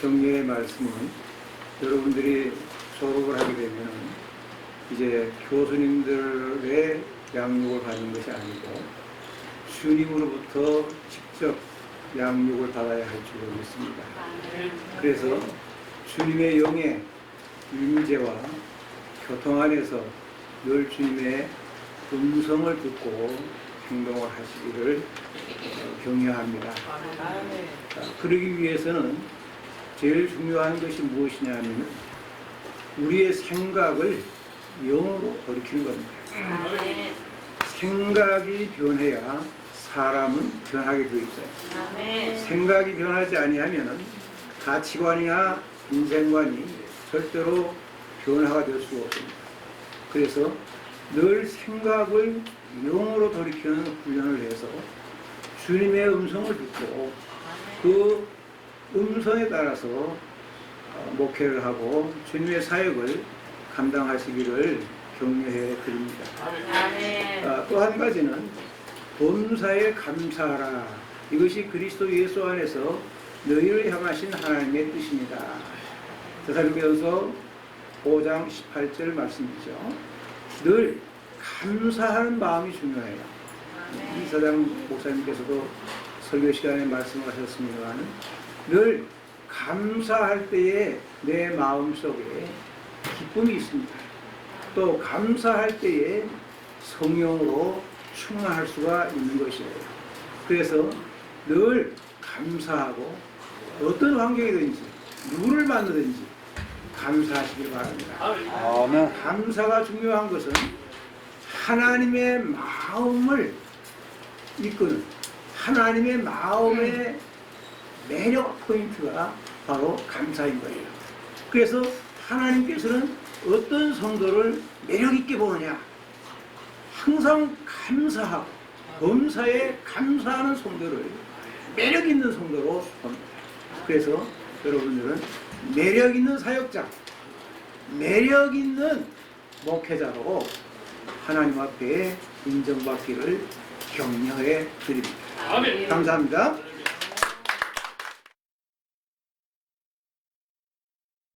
격려의 말씀은 여러분들이 졸업을 하게 되면 이제 교수님들의 양육을 받는 것이 아니고 주님으로부터 직접 양육을 받아야 할 줄로 믿습니다. 그래서 주님의 영의 임재와 교통 안에서 늘 주님의 음성을 듣고 행동을 하시기를 어, 격려합니다. 자, 그러기 위해서는 제일 중요한 것이 무엇이냐면 우리의 생각을 영으로 돌이키는 겁니다. 생각이 변해야 사람은 변하게 되어 있어요. 생각이 변하지 아니하면 가치관이나 인생관이 절대로 변화가 될 수가 없습니다. 그래서 늘 생각을 영으로 돌이키는 훈련을 해서 주님의 음성을 듣고 그 음성에 따라서 어, 목회를 하고 주님의 사역을 감당하시기를 격려해 드립니다. 아, 또한 가지는 범사에 감사하라. 이것이 그리스도 예수 안에서 너희를 향하신 하나님의 뜻입니다. 대살로서 5장 18절 말씀이죠. 늘 감사하는 마음이 중요해요. 이사장 목사님께서도 설교 시간에 말씀을 하셨습니다만 늘 감사할 때에 내 마음 속에 기쁨이 있습니다. 또 감사할 때에 성령으로 충만할 수가 있는 것이에요. 그래서 늘 감사하고 어떤 환경이든지 누구를 만나든지 감사하시길 바랍니다. 아멘. 감사가 중요한 것은 하나님의 마음을 이끄는 하나님의 마음의 매력 포인트가 바로 감사인 거예요. 그래서 하나님께서는 어떤 성도를 매력 있게 보느냐? 항상 감사하고 범사에 감사하는 성도를 매력 있는 성도로 봅니다. 그래서 여러분들은 매력 있는 사역자, 매력 있는 목회자로 하나님 앞에 인정받기를 격려해 드립니다. 감사합니다.